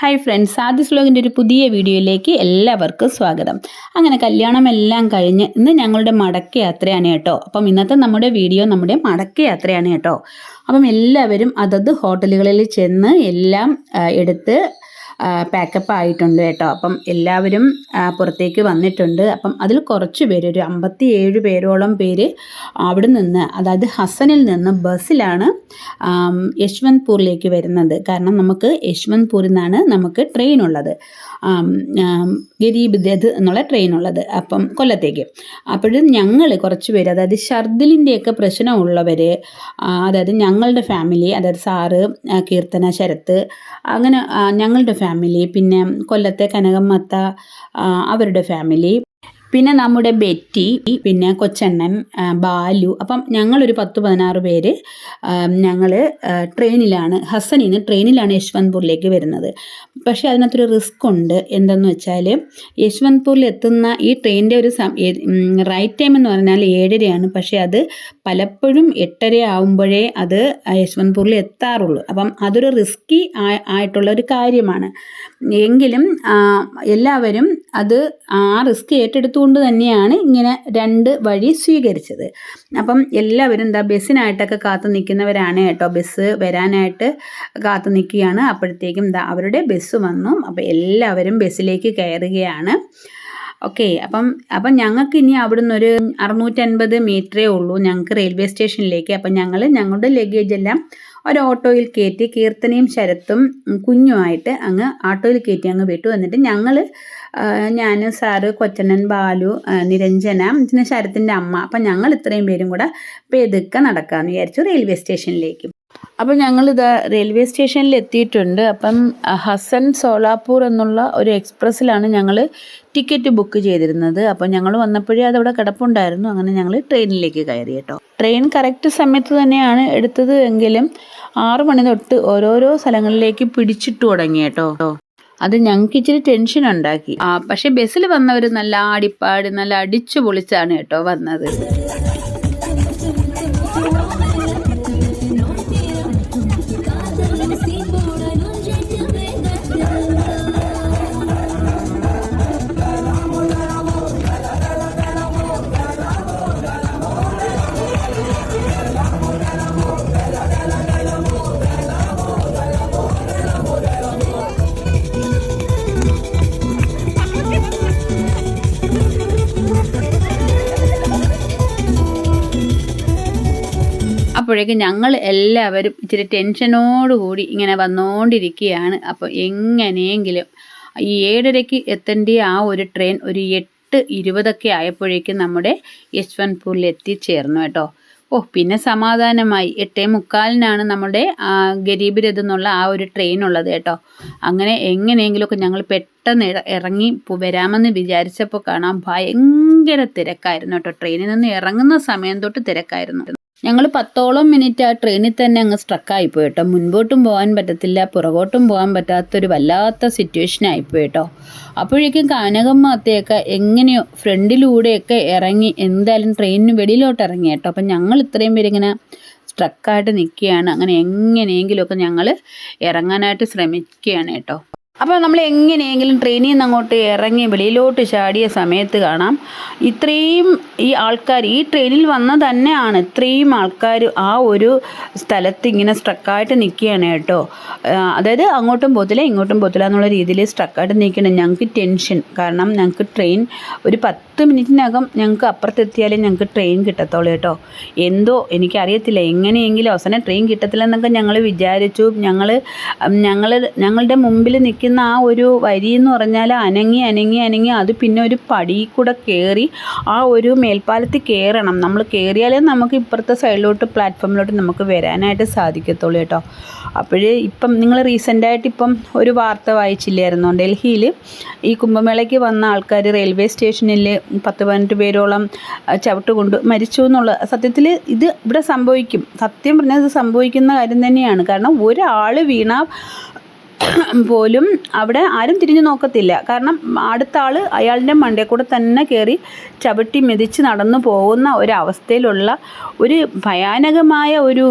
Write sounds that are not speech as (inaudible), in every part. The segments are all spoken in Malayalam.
ഹായ് ഫ്രണ്ട്സ് ആദ്യ വ്ലോഗിന്റെ ഒരു പുതിയ വീഡിയോയിലേക്ക് എല്ലാവർക്കും സ്വാഗതം. അങ്ങനെ കല്യാണം എല്ലാം കഴിഞ്ഞ് ഇന്ന് ഞങ്ങളുടെ മടക്കയാത്രയാണ് കേട്ടോ. അപ്പം ഇന്നത്തെ നമ്മുടെ വീഡിയോ നമ്മുടെ മടക്കയാത്രയാണ് കേട്ടോ. അപ്പം എല്ലാവരും അതത് ഹോട്ടലുകളിൽ ചെന്ന് എല്ലാം എടുത്ത് പാക്കപ്പ് ആയിട്ടുണ്ട് കേട്ടോ. അപ്പം എല്ലാവരും പുറത്തേക്ക് വന്നിട്ടുണ്ട്. അപ്പം അതിൽ കുറച്ച് പേര് ഒരു അമ്പത്തി ഏഴ് പേരോളം പേര് അവിടെ നിന്ന് അതായത് ഹസനിൽ നിന്ന് ബസ്സിലാണ് യശ്വന്ത്പൂരിലേക്ക് വരുന്നത്. കാരണം നമുക്ക് യശ്വന്ത്പൂരിൽ നിന്നാണ് നമുക്ക് ട്രെയിൻ ഉള്ളത് ഗരീബ് ദത്ത് എന്നുള്ള ട്രെയിൻ ഉള്ളത് അപ്പം കൊല്ലത്തേക്ക്. അപ്പോഴും ഞങ്ങൾ കുറച്ച് പേര് അതായത് ഷർദിലിന്റെയൊക്കെ പ്രശ്നമുള്ളവർ അതായത് ഞങ്ങളുടെ ഫാമിലി അതായത് സാറ് കീർത്തന ശരത്ത് അങ്ങനെ ഞങ്ങളുടെ ഫാമിലി പിന്നെ കൊല്ലത്തെ കനകമ്മത്ത അവരുടെ ഫാമിലി പിന്നെ നമ്മുടെ ബെറ്റി പിന്നെ കൊച്ചണ്ണൻ ബാലു. അപ്പം ഞങ്ങളൊരു പത്ത് പതിനാറ് പേര് ഞങ്ങൾ ട്രെയിനിലാണ് ഹസനിൽ നിന്ന് ട്രെയിനിലാണ് യശ്വന്ത്പൂരിലേക്ക് വരുന്നത്. പക്ഷേ അതിനകത്തൊരു റിസ്ക് ഉണ്ട് എന്തെന്ന് വെച്ചാൽ യശ്വന്ത്പൂരിൽ എത്തുന്ന ഈ ട്രെയിനിന്റെ ഒരു റൈറ്റ് ടൈം എന്ന് പറഞ്ഞാൽ ഏഴരയാണ്. പക്ഷേ അത് പലപ്പോഴും എട്ടര ആവുമ്പോഴേ അത് യശ്വന്ത്പൂരിൽ എത്താറുള്ളൂ. അപ്പം അതൊരു റിസ്കി ആയിട്ടുള്ള ഒരു കാര്യമാണ്. എങ്കിലും എല്ലാവരും അത് ആ റിസ്ക് ഏറ്റെടുത്തുകൊണ്ട് തന്നെയാണ് ഇങ്ങനെ രണ്ട് വഴി സ്വീകരിച്ചത്. അപ്പം എല്ലാവരും എന്താ ബസ്സിനായിട്ടൊക്കെ കാത്തു നിൽക്കുന്നവരാണ് കേട്ടോ. ബസ് വരാനായിട്ട് കാത്തു നിൽക്കുകയാണ്. അപ്പോഴത്തേക്കും എന്താ അവരുടെ ബസ് വന്നു. അപ്പോൾ എല്ലാവരും ബസ്സിലേക്ക് കയറുകയാണ്. ഓക്കെ അപ്പം അപ്പം ഞങ്ങൾക്ക് ഇനി അവിടുന്ന് ഒരു അറുന്നൂറ്റൻപത് മീറ്ററേ ഉള്ളൂ ഞങ്ങൾക്ക് റെയിൽവേ സ്റ്റേഷനിലേക്ക്. അപ്പം ഞങ്ങൾ ഞങ്ങളുടെ ലഗേജ് എല്ലാം ഒരു ഓട്ടോയിൽ കയറ്റി കീർത്തനയും ശരത്തും കുഞ്ഞുമായിട്ട് അങ്ങ് ഓട്ടോയിൽ കയറ്റി അങ്ങ് വിട്ടു. എന്നിട്ട് ഞങ്ങൾ ഞാൻ സാറ് കൊച്ചണ്ണൻ ബാലു നിരഞ്ജന പിന്നെ ശരത്തിന്റെ അമ്മ. അപ്പം ഞങ്ങൾ ഇത്രയും പേരും കൂടെ പെതുക്കെ നടക്കാമെന്ന് വിചാരിച്ചു റെയിൽവേ സ്റ്റേഷനിലേക്ക് അപ്പം ഞങ്ങളിത് റെയിൽവേ സ്റ്റേഷനിൽ എത്തിയിട്ടുണ്ട് അപ്പം ഹസൻ സോലാപ്പൂർ എന്നുള്ള ഒരു എക്സ്പ്രസ്സിലാണ് ഞങ്ങൾ ടിക്കറ്റ് ബുക്ക് ചെയ്തിരുന്നത്. അപ്പോൾ ഞങ്ങൾ വന്നപ്പോഴേ അതവിടെ കിടപ്പുണ്ടായിരുന്നു. അങ്ങനെ ഞങ്ങൾ ട്രെയിനിലേക്ക് കയറി കേട്ടോ. ട്രെയിൻ കറക്റ്റ് സമയത്ത് തന്നെയാണ് എടുത്തത്. എങ്കിലും ആറു മണി തൊട്ട് ഓരോരോ സ്ഥലങ്ങളിലേക്ക് പിടിച്ചിട്ട് തുടങ്ങി കേട്ടോ. അത് ഞങ്ങൾക്ക് ഇച്ചിരി ടെൻഷൻ ഉണ്ടാക്കി. പക്ഷെ ബസ്സിൽ വന്നവർ നല്ല ആടിപ്പാടി നല്ല അടിച്ചു പൊളിച്ചാണ് കേട്ടോ വന്നത്. അപ്പോഴേക്കും ഞങ്ങൾ എല്ലാവരും ഇച്ചിരി ടെൻഷനോടുകൂടി ഇങ്ങനെ വന്നുകൊണ്ടിരിക്കുകയാണ് അപ്പോൾ എങ്ങനെയെങ്കിലും ഈ ഏഴരയ്ക്ക് എത്തേണ്ട ആ ഒരു ട്രെയിൻ ഒരു എട്ട് ഇരുപതൊക്കെ ആയപ്പോഴേക്കും നമ്മുടെ യശ്വന്ത്പൂരിൽ എത്തിച്ചേർന്നു കേട്ടോ. ഓ പിന്നെ സമാധാനമായി. എട്ടേ മുക്കാലിനാണ് നമ്മുടെ ഗരീബ് രഥ് എന്നുള്ള ആ ഒരു ട്രെയിൻ ഉള്ളത് കേട്ടോ. അങ്ങനെ എങ്ങനെയെങ്കിലുമൊക്കെ ഞങ്ങൾ പെട്ടെന്ന് ഇറങ്ങി വരാമെന്ന് വിചാരിച്ചപ്പോൾ കാണാം ഭയങ്കര തിരക്കായിരുന്നു കേട്ടോ. ട്രെയിനിൽ നിന്ന് ഇറങ്ങുന്ന സമയം തൊട്ട് തിരക്കായിരുന്നു. ഞങ്ങൾ പത്തോളം മിനിറ്റ് ആ ട്രെയിനിൽ തന്നെ അങ്ങ് സ്ട്രക്കായി പോയി കേട്ടോ. മുൻപോട്ടും പോകാൻ പറ്റത്തില്ല പുറകോട്ടും പോകാൻ പറ്റാത്തൊരു വല്ലാത്ത സിറ്റുവേഷൻ ആയിപ്പോയി കേട്ടോ അപ്പോഴേക്കും കാനകമ്മത്തെയൊക്കെ എങ്ങനെയോ ഫ്രണ്ടിലൂടെയൊക്കെ ഇറങ്ങി എന്തായാലും ട്രെയിനിന് വെളിയിലോട്ട് ഇറങ്ങി കേട്ടോ. അപ്പം ഞങ്ങൾ ഇത്രയും പേര് ഇങ്ങനെ സ്ട്രക്കായിട്ട് നിൽക്കുകയാണ്. അങ്ങനെ എങ്ങനെയെങ്കിലുമൊക്കെ ഞങ്ങൾ ഇറങ്ങാനായിട്ട് ശ്രമിക്കുകയാണ് കേട്ടോ. അപ്പോൾ നമ്മൾ എങ്ങനെയെങ്കിലും ട്രെയിനിൽ നിന്ന് അങ്ങോട്ട് ഇറങ്ങി വെളിയിലോട്ട് ചാടിയ സമയത്ത് കാണാം. ഇത്രയും ഈ ആൾക്കാർ ഈ ട്രെയിനിൽ വന്ന തന്നെയാണ് ഇത്രയും ആൾക്കാർ ആ ഒരു സ്ഥലത്ത് ഇങ്ങനെ സ്ട്രക്കായിട്ട് നിൽക്കുകയാണ് കേട്ടോ. അതായത് അങ്ങോട്ടും പോത്തില്ല ഇങ്ങോട്ടും പോത്തില്ല എന്നുള്ള രീതിയിൽ സ്ട്രക്കായിട്ട് നിൽക്കണം ഞങ്ങൾക്ക് ടെൻഷൻ കാരണം ഞങ്ങൾക്ക് ട്രെയിൻ ഒരു പത്ത് മിനിറ്റിനകം ഞങ്ങൾക്ക് അപ്പുറത്തെത്തിയാലേ ഞങ്ങൾക്ക് ട്രെയിൻ കിട്ടത്തുള്ളൂ കേട്ടോ. എന്തോ എനിക്കറിയത്തില്ല എങ്ങനെയെങ്കിലും അവസാനം ട്രെയിൻ കിട്ടത്തില്ലെന്നൊക്കെ ഞങ്ങൾ വിചാരിച്ചു. ഞങ്ങൾ ഞങ്ങൾ ഞങ്ങളുടെ മുമ്പിൽ നിൽക്കുന്ന ആ ഒരു വരി എന്ന് പറഞ്ഞാൽ അനങ്ങി അനങ്ങി അനങ്ങി അത് പിന്നെ ഒരു പടി കൂടെ കയറി ആ ഒരു മേൽപ്പാലത്തിൽ കയറണം നമ്മൾ കയറിയാലേ നമുക്ക് ഇപ്പുറത്തെ സൈഡിലോട്ട് പ്ലാറ്റ്ഫോമിലോട്ട് നമുക്ക് വരാനായിട്ട് സാധിക്കത്തുള്ളൂ കേട്ടോ. അപ്പോഴേ ഇപ്പം നിങ്ങൾ റീസെന്റായിട്ട് ഇപ്പം ഒരു വാർത്ത വായിച്ചില്ലായിരുന്നോ? ഡൽഹിയിൽ ഈ കുംഭമേളയ്ക്ക് വന്ന ആൾക്കാർ റെയിൽവേ സ്റ്റേഷനിൽ പത്ത് പതിനെട്ട് പേരോളം ആ, ചവിട്ട് കൊണ്ട് മരിച്ചു എന്നുള്ള സത്യത്തിൽ ഇത് ഇവിടെ സംഭവിക്കും. സത്യം പറഞ്ഞാൽ ഇത് സംഭവിക്കുന്ന കാര്യം തന്നെയാണ്. കാരണം ഒരാൾ വീണ (coughs) പോലും അവിടെ ആരും തിരിഞ്ഞു നോക്കത്തില്ല. കാരണം അടുത്ത ആൾ അയാളുടെ മണ്ടയിൽ കൂടെ തന്നെ കയറി ചവിട്ടി മെതിച്ച് നടന്നു പോകുന്ന ഒരവസ്ഥയിലുള്ള ഒരു ഭയാനകമായ ഒരു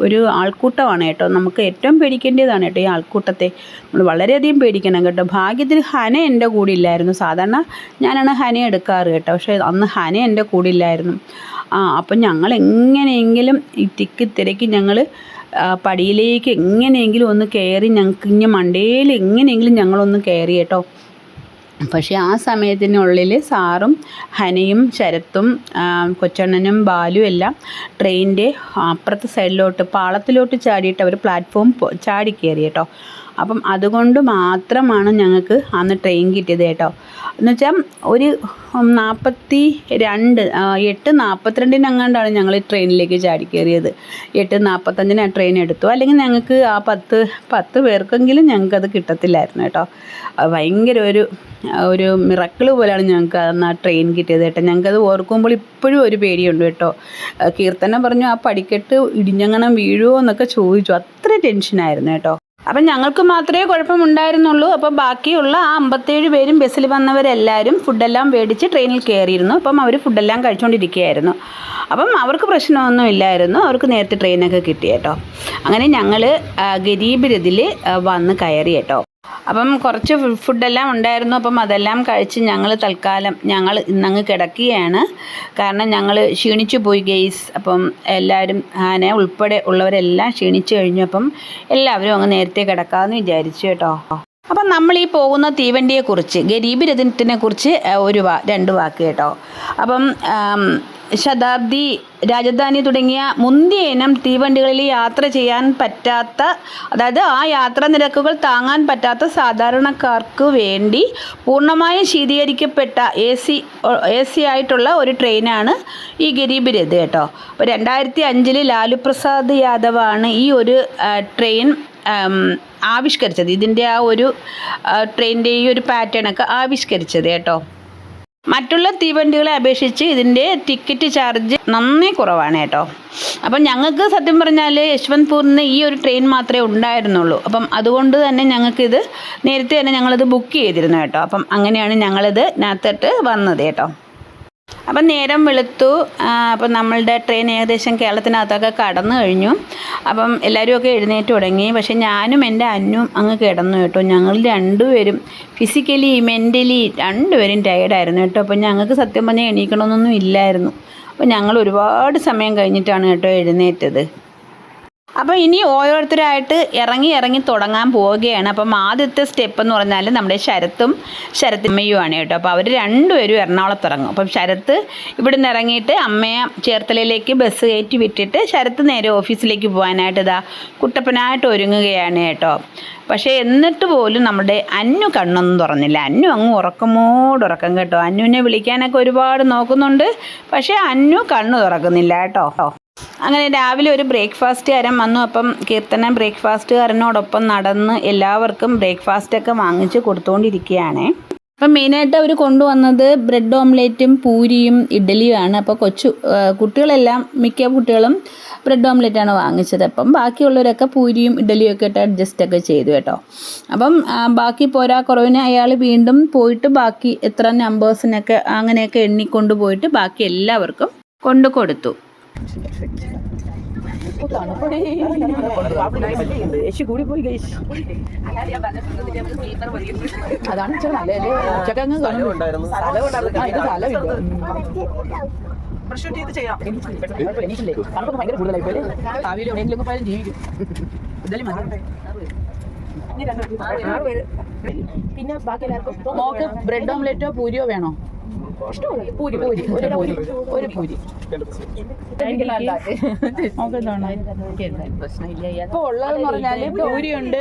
ഒരു ആൾക്കൂട്ടമാണ് കേട്ടോ. നമുക്ക് ഏറ്റവും പേടിക്കേണ്ടതാണ് കേട്ടോ ഈ ആൾക്കൂട്ടത്തെ. നമ്മൾ വളരെയധികം പേടിക്കണം കേട്ടോ. ഭാഗ്യത്തിൽ ഹന എന്റെ കൂടെ ഇല്ലായിരുന്നു. സാധാരണ ഞാനാണ് ഹന എടുക്കാറ് കേട്ടോ. പക്ഷേ അന്ന് ഹന എന്റെ കൂടെ ഇല്ലായിരുന്നു. ആ അപ്പം ഞങ്ങൾ എങ്ങനെയെങ്കിലും ഈ തിക്കി തിരക്കി ഞങ്ങൾ പടിയിലേക്ക് എങ്ങനെയെങ്കിലും ഒന്ന് കയറി ഞങ്ങൾക്ക് ഇങ്ങനെ മണ്ടയിൽ എങ്ങനെയെങ്കിലും ഞങ്ങളൊന്ന് കയറി കേട്ടോ. പക്ഷേ ആ സമയത്തിനുള്ളിൽ സാറും ഹനയും ശരത്തും കൊച്ചണ്ണനും ബാലും എല്ലാം ട്രെയിനിന്റെ അപ്പുറത്തെ സൈഡിലോട്ട് പാളത്തിലോട്ട് ചാടിയിട്ട് അവർ പ്ലാറ്റ്ഫോം ചാടി കയറി കേട്ടോ. അപ്പം അതുകൊണ്ട് മാത്രമാണ് ഞങ്ങൾക്ക് അന്ന് ട്രെയിൻ കിട്ടിയത് കേട്ടോ. എന്ന് വെച്ചാൽ ഒരു നാൽപ്പത്തി രണ്ട് എട്ട് നാൽപ്പത്തിരണ്ടിനങ്ങാണ്ടാണ് ഞങ്ങൾ ട്രെയിനിലേക്ക് ചാടി കയറിയത് എട്ട് നാൽപ്പത്തഞ്ചിന് ആ ട്രെയിൻ എടുത്തു. അല്ലെങ്കിൽ ഞങ്ങൾക്ക് ആ പത്ത് പത്ത് പേർക്കെങ്കിലും ഞങ്ങൾക്കത് കിട്ടത്തില്ലായിരുന്നു കേട്ടോ. ഭയങ്കര ഒരു ഒരു മിറക്കിൾ പോലെയാണ് ഞങ്ങൾക്ക് അന്ന് ആ ട്രെയിൻ കിട്ടിയത് കേട്ടോ. ഞങ്ങൾക്കത് ഓർക്കുമ്പോൾ ഇപ്പോഴും ഒരു പേടിയുണ്ട് കേട്ടോ. കീർത്തനം പറഞ്ഞു ആ പടിക്കെട്ട് ഇടിഞ്ഞങ്ങണം വീഴുമോ എന്നൊക്കെ ചോദിച്ചു. അത്ര ടെൻഷനായിരുന്നു കേട്ടോ. അപ്പം ഞങ്ങൾക്ക് മാത്രമേ കുഴപ്പമുണ്ടായിരുന്നുള്ളൂ. അപ്പോൾ ബാക്കിയുള്ള ആ അമ്പത്തേഴ് പേരും ബസ്സിൽ വന്നവരെല്ലാവരും ഫുഡെല്ലാം മേടിച്ച് ട്രെയിനിൽ കയറിയിരുന്നു. അപ്പം അവർ ഫുഡെല്ലാം കഴിച്ചുകൊണ്ടിരിക്കുകയായിരുന്നു അപ്പം അവർക്ക് പ്രശ്നമൊന്നും ഇല്ലായിരുന്നു. അവർക്ക് നേരത്തെ ട്രെയിനൊക്കെ കിട്ടി കേട്ടോ. അങ്ങനെ ഞങ്ങൾ ഗരീബ് രഥിൽ വന്ന് കയറി കേട്ടോ. അപ്പം കുറച്ച് ഫുഡെല്ലാം ഉണ്ടായിരുന്നു. അപ്പം അതെല്ലാം കഴിച്ച് ഞങ്ങൾ തൽക്കാലം ഞങ്ങൾ ഇന്നങ്ങ് കിടക്കുകയാണ്. കാരണം ഞങ്ങൾ ക്ഷീണിച്ചു പോയി ഗെയ്സ് അപ്പം എല്ലാവരും ആന ഉൾപ്പെടെ ഉള്ളവരെല്ലാം ക്ഷീണിച്ചു കഴിഞ്ഞു. അപ്പം എല്ലാവരും അങ്ങ് നേരത്തെ കിടക്കാമെന്ന് വിചാരിച്ചു കേട്ടോ. അപ്പം നമ്മൾ ഈ പോകുന്ന തീവണ്ടിയെക്കുറിച്ച് ഗരീബ് രഥത്തിനെ കുറിച്ച് ഒരു വാ രണ്ട് വാക്ക് കേട്ടോ. അപ്പം ശതാബ്ദി രാജധാനി തുടങ്ങിയ മുന്തിയ ഇനം തീവണ്ടികളിൽ യാത്ര ചെയ്യാൻ പറ്റാത്ത അതായത് ആ യാത്രാ നിരക്കുകൾ താങ്ങാൻ പറ്റാത്ത സാധാരണക്കാർക്ക് വേണ്ടി പൂർണമായും ശീതീകരിക്കപ്പെട്ട എ സി എ സി ആയിട്ടുള്ള ഒരു ട്രെയിനാണ് ഈ ഗരീബ് രഥ് കേട്ടോ. അപ്പോൾ രണ്ടായിരത്തി അഞ്ചിൽ ലാലു പ്രസാദ് യാദവാണ് ഈ ഒരു ട്രെയിൻ ആവിഷ്കരിച്ചത്. ഇതിന്റെ ആ ഒരു ട്രെയിന്റെ ഈ ഒരു പാറ്റേണൊക്കെ ആവിഷ്കരിച്ചത് കേട്ടോ. മറ്റുള്ള തീവണ്ടികളെ അപേക്ഷിച്ച് ഇതിന്റെ ടിക്കറ്റ് ചാർജ് നന്നേ കുറവാണ് കേട്ടോ. അപ്പം ഞങ്ങൾക്ക് സത്യം പറഞ്ഞാൽ യശ്വന്ത്പൂരിന് ഈ ഒരു ട്രെയിൻ മാത്രമേ ഉണ്ടായിരുന്നുള്ളൂ. അപ്പം അതുകൊണ്ട് തന്നെ ഞങ്ങൾക്കിത് നേരത്തെ തന്നെ ഞങ്ങളിത് ബുക്ക് ചെയ്തിരുന്നു കേട്ടോ. അപ്പം അങ്ങനെയാണ് ഞങ്ങളിത് നകത്തിട്ട് വന്നത് കേട്ടോ. അപ്പം നേരം വെളുത്തു. അപ്പം നമ്മളുടെ ട്രെയിൻ ഏകദേശം കേരളത്തിനകത്തൊക്കെ കടന്നു കഴിഞ്ഞു. അപ്പം എല്ലാവരും ഒക്കെ എഴുന്നേറ്റ് തുടങ്ങി. പക്ഷേ ഞാനും എന്റെ അന്നും അങ്ങ് കിടന്നു കേട്ടോ. ഞങ്ങൾ രണ്ടുപേരും ഫിസിക്കലി മെന്റലി രണ്ടുപേരും ടയേർഡായിരുന്നു കേട്ടോ. അപ്പം ഞങ്ങൾക്ക് സത്യം പറഞ്ഞാൽ എണീക്കണമെന്നൊന്നും ഇല്ലായിരുന്നു. അപ്പം ഞങ്ങൾ ഒരുപാട് സമയം കഴിഞ്ഞിട്ടാണ് കേട്ടോ എഴുന്നേറ്റത്. അപ്പോൾ ഇനി ഓരോരുത്തരായിട്ട് ഇറങ്ങി ഇറങ്ങി തുടങ്ങാൻ പോവുകയാണ്. അപ്പം ആദ്യത്തെ സ്റ്റെപ്പ് എന്ന് പറഞ്ഞാൽ നമ്മുടെ ശരത്തും ശരത്തമ്മയുമാണ് കേട്ടോ. അപ്പോൾ അവർ രണ്ടുപേരും എറണാകുളത്ത് ഇറങ്ങും അപ്പം ശരത്ത് ഇവിടെ നിന്ന് ഇറങ്ങിയിട്ട് അമ്മയെ ചേർത്തലയിലേക്ക് ബസ് കയറ്റി വിട്ടിട്ട് ശരത്ത് നേരെ ഓഫീസിലേക്ക് പോകാനായിട്ട് ഇതാ കുട്ടപ്പനായിട്ട് ഒരുങ്ങുകയാണ് കേട്ടോ. പക്ഷേ എന്നിട്ട് പോലും നമ്മുടെ അന്നു കണ്ണൊന്നും തുറന്നില്ല. അന്നു അങ്ങ് ഉറക്കമോടുറക്കം കേട്ടോ. അന്നുവിനെ വിളിക്കാനൊക്കെ ഒരുപാട് നോക്കുന്നുണ്ട്. പക്ഷേ അന്നു കണ്ണു തുറക്കുന്നില്ല കേട്ടോ. അങ്ങനെ രാവിലെ ഒരു ബ്രേക്ക്ഫാസ്റ്റ് കാരം വന്നു. അപ്പം കീർത്തന ബ്രേക്ക്ഫാസ്റ്റുകാരനോടൊപ്പം നടന്ന് എല്ലാവർക്കും ബ്രേക്ക്ഫാസ്റ്റൊക്കെ വാങ്ങിച്ച് കൊടുത്തുകൊണ്ടിരിക്കുകയാണേ അപ്പം മെയിനായിട്ട് അവർ കൊണ്ടുവന്നത് ബ്രെഡ് ഓംലേറ്റും പൂരിയും ഇഡ്ഡലിയുമാണ് അപ്പോൾ കൊച്ചു കുട്ടികളെല്ലാം മിക്ക കുട്ടികളും ബ്രെഡ് ഓംലെറ്റാണ് വാങ്ങിച്ചത്. അപ്പം ബാക്കിയുള്ളവരൊക്കെ പൂരിയും ഇഡ്ഡലിയും ഒക്കെ ഇട്ട് അഡ്ജസ്റ്റൊക്കെ ചെയ്തു കേട്ടോ. അപ്പം ബാക്കി പോരാ കുറവിന് അയാൾ വീണ്ടും പോയിട്ട് ബാക്കി എത്ര നമ്പേഴ്സിനൊക്കെ അങ്ങനെയൊക്കെ എണ്ണിക്കൊണ്ട് പോയിട്ട് ബാക്കി എല്ലാവർക്കും കൊണ്ടു കൊടുത്തു. അതാണ് ഇച്ചിരി ഇത് സ്ഥലമില്ല. എനിക്കില്ലേ തണുപ്പൊക്കെ ഭയങ്കര കൂടുതലായി പോലെ ഭാവിയിൽ എവിടെയെങ്കിലും പോയാലും ജീവിക്കും മതി. പിന്നെ ബാക്കി എല്ലാവർക്കും ബ്രെഡ് ഓംലെറ്റോ പൂരിയോ വേണോ പൂരി പൂരി. ഒരു പൂരി. ഒരു പൂരി. പ്രശ്നമില്ല. ഇപ്പോൾ ഉള്ളതെന്ന് പറഞ്ഞാൽ പൂരിയുണ്ട്.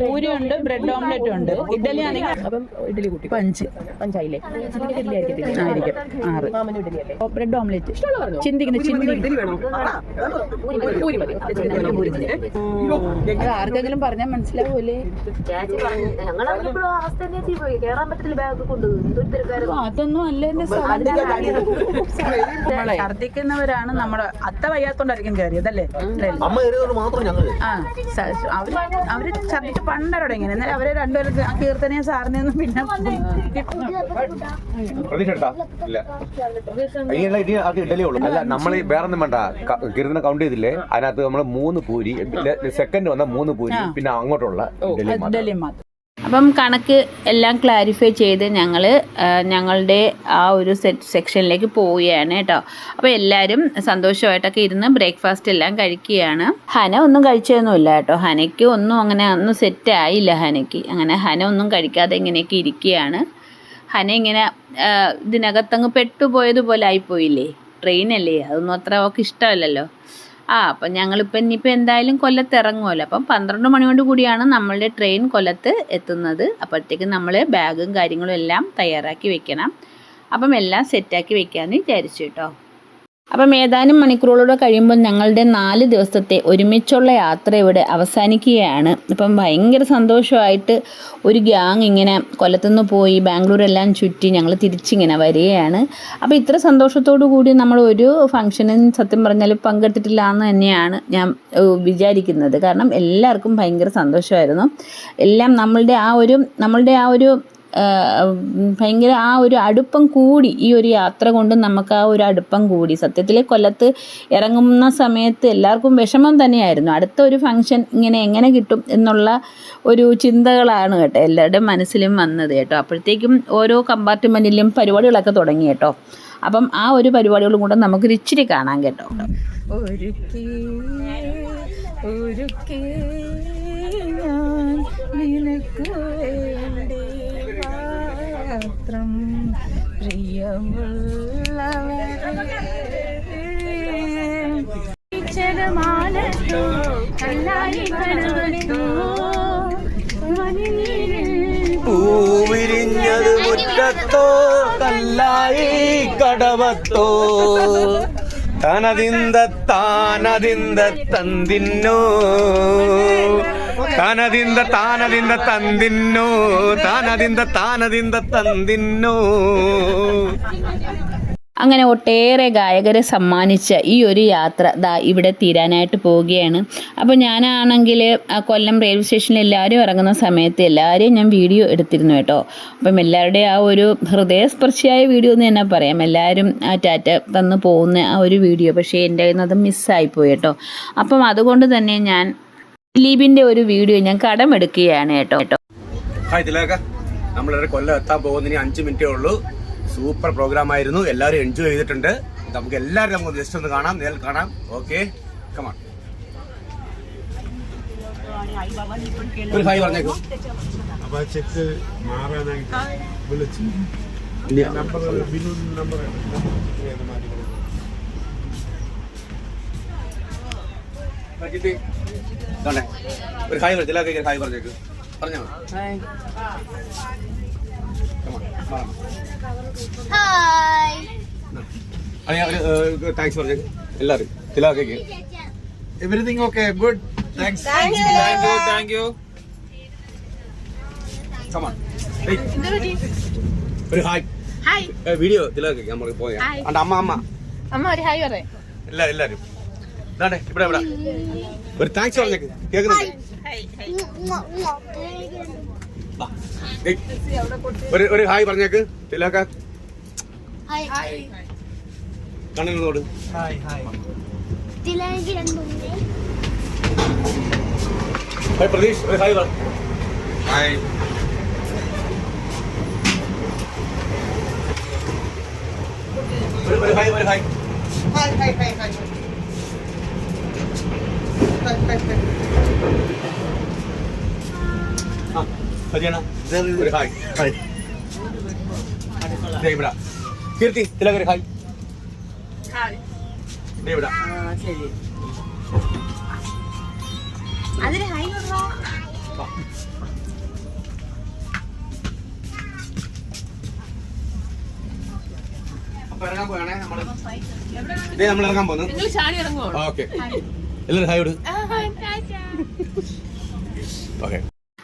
പൂരിയുണ്ട് ബ്രെഡ് ഓംലെറ്റ് ഉണ്ട്. ഇഡ്ഡലി ആണെങ്കിൽ അപ്പം ഇഡ്ഡലി കൂട്ടി. അഞ്ച് അഞ്ചായില്ലേ ആയിരിക്കും. ആറ്. Bread omelette. ചിന്തിക്കുന്നു ചിന്തിക്കുന്നു. ആർക്കെങ്കിലും പറഞ്ഞാൽ മനസ്സിലാവൂലേ? അതൊന്നും പറഞ്ഞു ഞങ്ങളറിഞ്ഞപ്പോഴും അവസ്ഥ തന്നെ പോയി കേറാൻ പറ്റില്ല ബാഗ് കൊണ്ട്. എന്തൊരു തിരക്കാരും അത് അങ്ങനെയൊന്നും അല്ല. (laughs) ഛർദിക്കുന്നവരാണ് നമ്മുടെ അത്ത വയ്യാത്തോണ്ടായിരിക്കും കയറിയതല്ലേ അല്ലേ? അമ്മ കയറിയതുകൊണ്ട് മാത്രം ഞങ്ങൾ അവർ അവർ ഛർദിച്ച് പണ്ടരോടെ ഇങ്ങനെ. എന്നാലും അവരെ രണ്ടുപേരും ആ കീർത്തനയും സാറിനെയൊന്നും പിന്നെ അല്ല നമ്മൾ വേറൊന്നും വേണ്ട. കീർത്തന കൗണ്ട് ചെയ്തില്ലേ? അതിനകത്ത് നമ്മൾ മൂന്ന് പൂരി സെക്കൻഡ് വന്ന മൂന്ന് പൂരി പിന്നെ അങ്ങോട്ടുള്ള ഡൽഹി മാത്രം. അപ്പം കണക്ക് എല്ലാം ക്ലാരിഫൈ ചെയ്ത് ഞങ്ങൾ ഞങ്ങളുടെ ആ ഒരു സെറ്റ് സെക്ഷനിലേക്ക് പോവുകയാണ് കേട്ടോ. അപ്പോൾ എല്ലാവരും സന്തോഷമായിട്ടൊക്കെ ഇരുന്ന് ബ്രേക്ക്ഫാസ്റ്റ് എല്ലാം കഴിക്കുകയാണ്. ഹന ഒന്നും കഴിച്ചതൊന്നുമില്ല കേട്ടോ. ഹനയ്ക്ക് ഒന്നും അങ്ങനെ ഒന്നും സെറ്റ് ആയില്ല ഹനയ്ക്ക്. അങ്ങനെ ഹന ഒന്നും കഴിക്കാതെ ഇങ്ങനെയൊക്കെ ഇരിക്കുകയാണ്. ഹന ഇങ്ങനെ ഇതിനകത്തങ്ങ് പെട്ടുപോയതുപോലെ ആയിപ്പോയില്ലേ? ട്രെയിനല്ലേ അതൊന്നും അത്ര അവൾക്ക് ഇഷ്ടമല്ലല്ലോ. ആ അപ്പം ഞങ്ങളിപ്പോൾ ഇനിയിപ്പോൾ എന്തായാലും കൊല്ലത്ത് ഇറങ്ങുമല്ലോ അപ്പം പന്ത്രണ്ട് മണിയോട് കൂടിയാണ് നമ്മളുടെ ട്രെയിൻ കൊല്ലത്ത് എത്തുന്നത്. അപ്പോഴത്തേക്ക് നമ്മൾ ബാഗും കാര്യങ്ങളും എല്ലാം തയ്യാറാക്കി വെക്കണം. അപ്പം എല്ലാം സെറ്റാക്കി വെക്കാമെന്ന് വിചാരിച്ചു കേട്ടോ. അപ്പം ഏതാനും മണിക്കൂറുകളൂടെ കഴിയുമ്പോൾ ഞങ്ങളുടെ നാല് ദിവസത്തെ ഒരുമിച്ചുള്ള യാത്ര ഇവിടെ അവസാനിക്കുകയാണ്. ഇപ്പം ഭയങ്കര സന്തോഷമായിട്ട് ഒരു ഗ്യാങ് ഇങ്ങനെ കൊല്ലത്തുനിന്ന് പോയി ബാംഗ്ലൂർ എല്ലാം ചുറ്റി ഞങ്ങൾ തിരിച്ചിങ്ങനെ വരികയാണ്. അപ്പോൾ ഇത്ര സന്തോഷത്തോടു കൂടി നമ്മൾ ഒരു ഫംഗ്ഷനും സത്യം പറഞ്ഞാൽ പങ്കെടുത്തിട്ടില്ല എന്ന് തന്നെയാണ് ഞാൻ വിചാരിക്കുന്നത്. കാരണം എല്ലാവർക്കും ഭയങ്കര സന്തോഷമായിരുന്നു. എല്ലാം നമ്മളുടെ ആ ഒരു നമ്മളുടെ ആ ഒരു ഭയങ്കര ആ ഒരു അടുപ്പം കൂടി ഈ ഒരു യാത്ര കൊണ്ട് നമുക്ക് ആ ഒരു അടുപ്പം കൂടി. സത്യത്തിൽ കൊല്ലത്ത് ഇറങ്ങുന്ന സമയത്ത് എല്ലാവർക്കും വിഷമം തന്നെയായിരുന്നു. അടുത്ത ഒരു ഫംഗ്ഷൻ ഇങ്ങനെ എങ്ങനെ കിട്ടും എന്നുള്ള ഒരു ചിന്തകളാണ് കേട്ടോ എല്ലാവരുടെയും മനസ്സിലും വന്നത് കേട്ടോ. അപ്പോഴത്തേക്കും ഓരോ കമ്പാർട്ട്മെന്റിലും പരിപാടികളൊക്കെ തുടങ്ങി കേട്ടോ. അപ്പം ആ ഒരു പരിപാടികളും കൂടെ നമുക്ക് ഇച്ചിരി കാണാൻ കേട്ടോ. വേണ്ടി മാത്രം പ്രിയമുള്ളവരേ. കല്ലായി പൂവിരിഞ്ഞത് മുറ്റത്തോ കല്ലായി കടവത്തോ? തനതിന്ത താനതിന്ത തന്തിന്നോ? താനതിന്ത താനതിന്ത തന്തിന്നോ താനതിന്ത താനതിന്ത തന്തിന്നോ. അങ്ങനെ ഒട്ടേറെ ഗായകരെ സമ്മാനിച്ച ഈ ഒരു യാത്ര ദാ ഇവിടെ തീരാനായിട്ട് പോവുകയാണ്. അപ്പോൾ ഞാനാണെങ്കിൽ കൊല്ലം റെയിൽവേ സ്റ്റേഷനിൽ എല്ലാവരും ഇറങ്ങുന്ന സമയത്ത് എല്ലാവരെയും ഞാൻ വീഡിയോ എടുത്തിരുന്നു കേട്ടോ. അപ്പം എല്ലാവരുടെയും ആ ഒരു ഹൃദയസ്പർശിയായ വീഡിയോ എന്ന് തന്നെ പറയാം. എല്ലാവരും ആ ടാറ്റ തന്നു പോകുന്ന ആ ഒരു വീഡിയോ പക്ഷേ എന്റെ കയ്യിൽ നിന്ന് അത് മിസ്സായിപ്പോയി കേട്ടോ. അപ്പം അതുകൊണ്ട് തന്നെ ഞാൻ ദിലീപിന്റെ ഒരു വീഡിയോ ഞാൻ കടമെടുക്കുകയാണ് കേട്ടോ. കേട്ടോ ഹായ് തിലക നമ്മളിവിടെ കൊല്ലം എത്താൻ പോകുന്നതിന് അഞ്ച് മിനിറ്റേ ഉള്ളൂ. സൂപ്പർ പ്രോഗ്രാം ആയിരുന്നു. എല്ലാവരും എൻജോയ് ചെയ്തിട്ടുണ്ട്. നമുക്ക് എല്ലാവരും നമുക്ക് ജസ്റ്റ് ഒന്ന് കാണാം. നേരിൽ കാണാം. ഓക്കെ കമാൺ ഒരു ഹായ് പറഞ്ഞേക്കൂ. അപ്പോൾ ചെക്ക് മാറാനായിട്ട് വിളിച്ചു നമ്പർ ബിനു നമ്പർ. ഒരു ഹായ് പറഞ്ഞു എല്ലാവർക്കും ഹായ് പറഞ്ഞേക്ക്. പറഞ്ഞോ? താങ്ക്സ് പറഞ്ഞേക്ക്. എല്ലാവരും തിലാക്കേക്ക് everything okay good thanks thank you thank you ഒരു ഹായ്. വീഡിയോ തിലാക്കേക്ക് നമ്മൾ പോയാ. അണ്ട അമ്മ അമ്മ. അമ്മ ഒരു ഹായ് പറയേ. എല്ലാരും എല്ലാരും. ഇവിടെ ഇവിടെ. ഒരു താങ്ക്സ് പറഞ്ഞേക്ക് കേൾക്കുന്നുണ്ട്. ഒരു ഒരു ഹായ് പറഞ്ഞേക്ക് തിലക കണ്ണിനോട്. ഹായ് പ്രതീഷ് ഒരു ഹായ് ഹായ് ഒരു ഹായ് ഒരു hi hi hi hi Keerthi Thilaka ഒരു ഹായ്. ഇവിടെ. അതിന് ഇറങ്ങാൻ പോവാണേ നമ്മൾ. നമ്മൾ ഇറങ്ങാൻ പോകുന്നു ഓക്കെ. എല്ലാവരും ഹായ് വിട്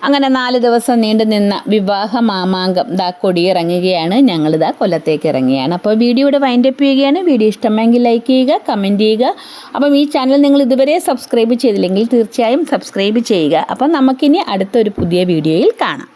അങ്ങനെ നാല് ദിവസം നീണ്ടു നിന്ന വിവാഹ മാമാങ്കം ദാ കൊടിയിറങ്ങുകയാണ്. ദാ കൊല്ലത്തേക്ക് ഇറങ്ങുകയാണ്. അപ്പോൾ വീഡിയോയുടെ വൈൻഡപ്പ് ചെയ്യുകയാണ്. വീഡിയോ ഇഷ്ടമെങ്കിൽ ലൈക്ക് ചെയ്യുക കമന്റ് ചെയ്യുക. അപ്പം ഈ ചാനൽ നിങ്ങൾ ഇതുവരെ സബ്സ്ക്രൈബ് ചെയ്തില്ലെങ്കിൽ തീർച്ചയായും സബ്സ്ക്രൈബ് ചെയ്യുക. അപ്പം നമുക്കിനി അടുത്തൊരു പുതിയ വീഡിയോയിൽ കാണാം.